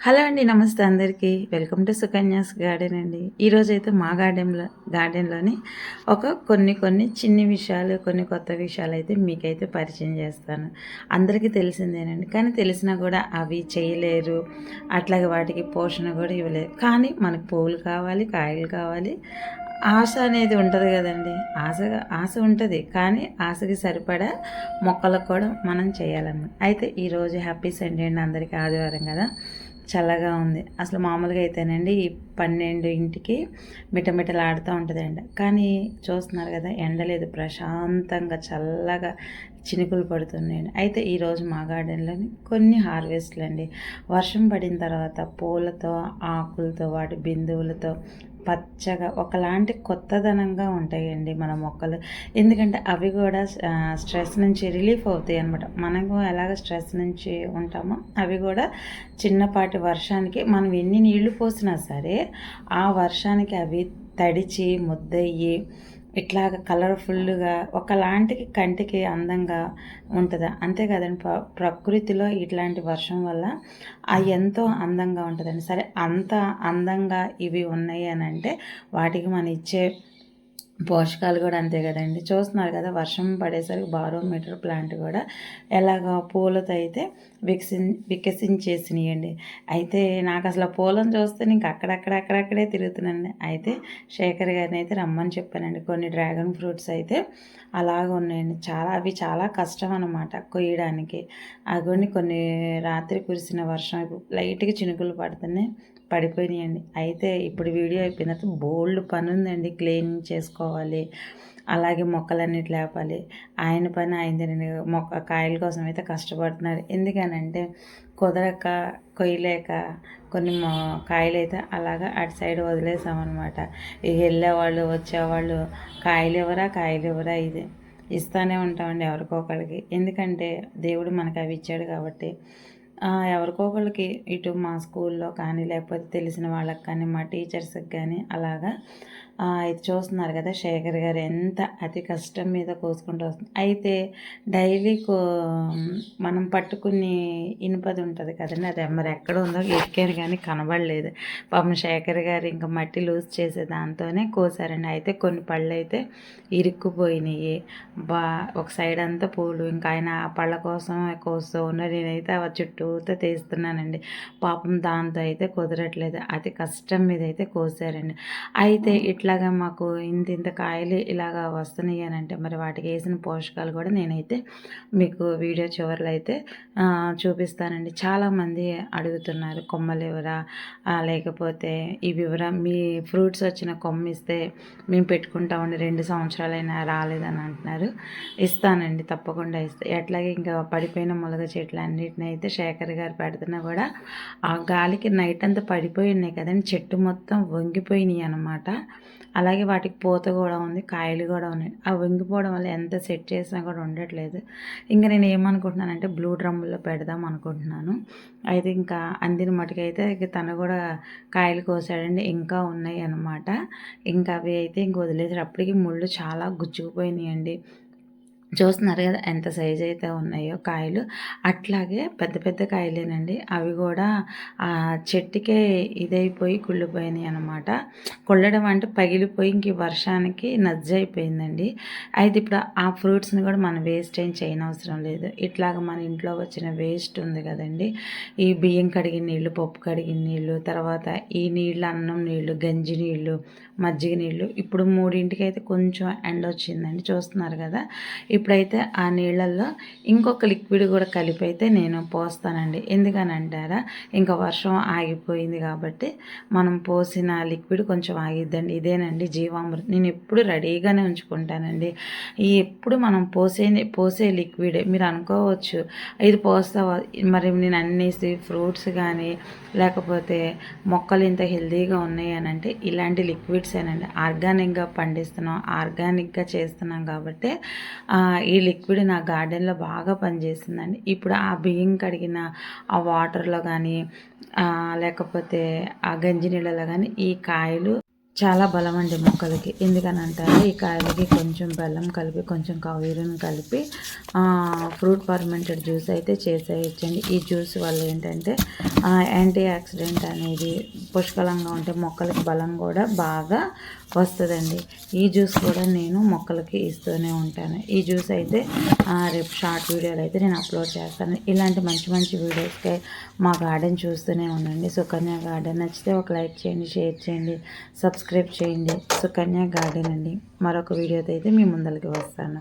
Hello అండి నమస్తే అందరికీ. వెల్కమ్ టు సుకన్యాస్ గార్డెన్ అండి. ఈరోజు అయితే మా గార్డెన్లో గార్డెన్లోని ఒక కొన్ని కొన్ని చిన్ని విషయాలు కొన్ని కొత్త విషయాలు అయితే మీకైతే పరిచయం చేస్తాను. అందరికీ తెలిసిందేనండి. కానీ తెలిసినా కూడా అవి చేయలేరు. అట్లాగే వాటికి పోషణ కూడా ఇవ్వలేరు. కానీ మనకు పువ్వులు కావాలి కాయలు కావాలి. ఆశ అనేది ఉంటుంది కదండి. ఆశ ఆశ ఉంటుంది. కానీ ఆశకి సరిపడా మొక్కలకు కూడా మనం చేయాలన్నమాట. అయితే ఈరోజు హ్యాపీ సండే అండి అందరికీ ఆదివారం కదా. చల్లగా ఉంది. అసలు మామూలుగా అయితేనండి ఈ పన్నెండు ఇంటికి మిటమిటలాడుతూ ఉంటుందండి కానీ చూస్తున్నారు కదా ఎండ లేదు. ప్రశాంతంగా చల్లగా చినుకులు పడుతున్నాయండి అయితే ఈరోజు మా గార్డెన్లోని కొన్ని హార్వెస్ట్లు అండి వర్షం పడిన తర్వాత పూలతో ఆకులతో వాటి బిందువులతో పచ్చగా ఒకలాంటి కొత్తదనంగా ఉంటాయండి మన మొక్కలు. ఎందుకంటే అవి కూడా స్ట్రెస్ నుంచి రిలీఫ్ అవుతాయి అనమాట మనకు ఎలాగ స్ట్రెస్ నుంచి ఉంటామో అవి కూడా చిన్నపాటి వర్షానికి మనం ఎన్ని నీళ్ళు పోసినా సరే ఆ వర్షానికి అవి తడిచి ముద్దయ్యి ఇట్లాగ కలర్ఫుల్గా ఒకలాంటి కంటికి అందంగా ఉంటుంది? అంతే కదండి ప్ర ప్రకృతిలో ఇట్లాంటి వర్షం వల్ల అవి ఎంతో అందంగా ఉంటుందండి. సరే అంత అందంగా ఇవి ఉన్నాయి అని అంటే వాటికి మనం ఇచ్చే పోషకాలు కూడా అంతే కదండి. చూస్తున్నారు కదా వర్షం పడేసరికి బారోమీటర్ ప్లాంట్ కూడా ఎలాగ పూలతో అయితే వికసి వికసించేసినాయండి. అయితే నాకు అసలు పూలను చూస్తే ఇంక అక్కడక్కడ అక్కడక్కడే తిరుగుతున్నాను అయితే శేఖర్ గారిని అయితే రమ్మని చెప్పానండి. కొన్ని డ్రాగన్ ఫ్రూట్స్ అయితే అలాగ ఉన్నాయండి. చాలా అవి చాలా కష్టం అనమాట కొయ్యడానికి. అగోని కొన్ని రాత్రి కురిసిన వర్షం లైట్గా చినుకులు పడుతున్నాయి. పడిపోయినాయండి. అయితే ఇప్పుడు వీడియో అయిపోయిన తర్వాత బోల్డ్ పని ఉందండి క్లీనింగ్ చేసుకోవాలి. అలాగే మొక్కలన్నిటి లేపాలి. ఆయన పని అయింది మొక్క కాయల కోసం అయితే కష్టపడుతున్నారు. ఎందుకనంటే కుదరక కొయ్యలేక కొన్ని కాయలు అయితే అలాగా అటు సైడ్ వదిలేసామన్నమాట. ఇక వెళ్ళేవాళ్ళు వచ్చేవాళ్ళు కాయలు ఎవరా కాయలు ఎవరా ఇది. ఇస్తానే ఉంటామండి ఎవరికొకరికి ఎందుకంటే దేవుడు మనకు అవి ఇచ్చాడు కాబట్టి ఎవరికో ఒకళ్ళకి ఇటు మా స్కూల్లో కానీ లేకపోతే తెలిసిన వాళ్ళకి కానీ మా టీచర్స్కి కానీ అలాగా ఇది చూస్తున్నారు కదా శేఖర్ గారు ఎంత అతి కష్టం మీద కోసుకుంటూ వస్తుంది. అయితే డైలీ కో మనం పట్టుకుని ఇనుపది ఉంటుంది కదండి అది మరి ఎక్కడ ఉందో ఎక్కారు కానీ కనబడలేదు. పాపం శేఖర్ గారు ఇంకా మట్టి లూజ్ చేసే దాంతోనే కోసారండి. అయితే కొన్ని పళ్ళు అయితే ఇరుక్కుపోయినాయి. బా ఒక సైడ్ అంతా పూలు ఇంకా ఆయన ఆ పళ్ళ కోసం కోస్తూ ఉన్నారు. నేనైతే ఆ చుట్టూతో తీస్తున్నానండి. పాపం దాంతో అయితే కుదరట్లేదు. అతి కష్టం మీద అయితే కోసారండి. అయితే ఇట్లా ఇట్లాగా మాకు ఇంత ఇంత కాయలు ఇలాగా వస్తున్నాయి అని అంటే మరి వాటికి వేసిన పోషకాలు కూడా నేనైతే మీకు వీడియో చివరిలో అయితే చూపిస్తానండి. చాలామంది అడుగుతున్నారు కొమ్మలు ఎవరా లేకపోతే ఇవి ఎవరా మీ ఫ్రూట్స్ వచ్చిన కొమ్మ ఇస్తే మేము పెట్టుకుంటామండి రెండు సంవత్సరాలైనా రాలేదని అంటున్నారు. ఇస్తానండి తప్పకుండా ఇస్తా. ఎట్లాగే ఇంకా పడిపోయిన మొలగ చెట్లు అన్నిటిని అయితే శేఖర్ గారు పెడుతున్నా కూడా ఆ గాలికి నైట్ అంతా పడిపోయి ఉన్నాయి కదండి. చెట్టు మొత్తం వంగిపోయినాయి అనమాట అలాగే వాటికి పూత కూడా ఉంది కాయలు కూడా ఉన్నాయి. ఆ వంగిపోవడం వల్ల ఎంత సెట్ చేసినా కూడా ఉండట్లేదు. ఇంకా నేను ఏమనుకుంటున్నానంటే బ్లూ డ్రమ్ముల్లో పెడదాం అనుకుంటున్నాను. అయితే ఇంకా అందిన మటుకైతే తను కూడా కాయలు కోసాడండి ఇంకా ఉన్నాయి అనమాట ఇంకా అవి అయితే ఇంక వదిలేసారు అప్పటికి ముళ్ళు చాలా గుచ్చుకుపోయినాయండి. చూస్తున్నారు కదా ఎంత సైజ్ అయితే ఉన్నాయో కాయలు. అట్లాగే పెద్ద పెద్ద కాయలేనండి. అవి కూడా ఆ చెట్టుకే ఇదైపోయి కుళ్ళిపోయినాయి అనమాట కుళ్ళడం అంటే పగిలిపోయి ఇంక వర్షానికి నజ్జైపోయిందండి అయితే ఇప్పుడు ఆ ఫ్రూట్స్ని కూడా మనం వేస్ట్ ఏం చేయనవసరం లేదు. ఇట్లాగ మన ఇంట్లో వచ్చిన వేస్ట్ ఉంది కదండి. ఈ బియ్యం కడిగిన నీళ్ళు పప్పు కడిగిన నీళ్ళు తర్వాత ఈ నీళ్ళు అన్నం నీళ్ళు గంజి నీళ్ళు మజ్జిగ నీళ్ళు ఇప్పుడు మూడింటికి అయితే కొంచెం ఎండ వచ్చిందండి చూస్తున్నారు కదా ఇప్పుడైతే ఆ నీళ్ళల్లో ఇంకొక లిక్విడ్ కూడా కలిపి అయితే నేను పోస్తానండి. ఎందుకని అంటారా ఇంకా వర్షం ఆగిపోయింది కాబట్టి మనం పోసిన లిక్విడ్ కొంచెం ఆగిద్దండి. ఇదేనండి జీవామృతం. నేను ఎప్పుడు రెడీగానే ఉంచుకుంటానండి. ఈ ఎప్పుడు మనం పోసే పోసే లిక్విడ్ మీరు అనుకోవచ్చు. ఇది పోస్తావా మరి నేను అన్నేసి ఫ్రూట్స్ కానీ లేకపోతే మొక్కలు ఇంత హెల్తీగా ఉన్నాయి అని అంటే ఇలాంటి లిక్విడ్స్ ఏనండి ఆర్గానిక్గా పండిస్తున్నాం ఆర్గానిక్గా చేస్తున్నాం కాబట్టి ఈ లిక్విడ్ నా గార్డెన్లో బాగా పనిచేస్తుందండి ఇప్పుడు ఆ బియ్యం కడిగిన ఆ వాటర్లో కానీ లేకపోతే ఆ గంజి నీళ్ళలో కానీ ఈ కాయలు చాలా బలం అండి మొక్కలకి. ఎందుకని ఈ కాయలకి కొంచెం బెల్లం కలిపి కొంచెం కావేరుని కలిపి ఫ్రూట్ ఫర్మెంటెడ్ జ్యూస్ అయితే చేసేయచ్చండి. ఈ జ్యూస్ వల్ల ఏంటంటే యాంటీ ఆక్సిడెంట్ అనేది పుష్కలంగా ఉంటే మొక్కలకి బలం కూడా బాగా వస్తుందండి. ఈ జ్యూస్ కూడా నేను మొక్కలకి ఇస్తూనే ఉంటాను. ఈ జ్యూస్ అయితే రేపు షార్ట్ వీడియోలు అయితే నేను అప్లోడ్ చేస్తాను. ఇలాంటి మంచి మంచి వీడియోస్కి మా గార్డెన్ చూస్తూనే ఉండండి. సుకన్య గార్డెన్. నచ్చితే ఒక లైక్ చేయండి షేర్ చేయండి సబ్స్క్రైబ్ చేయండి. సుకన్య గార్డెన్ అండి. మరొక వీడియోతో అయితే మీ ముందరికి వస్తాను.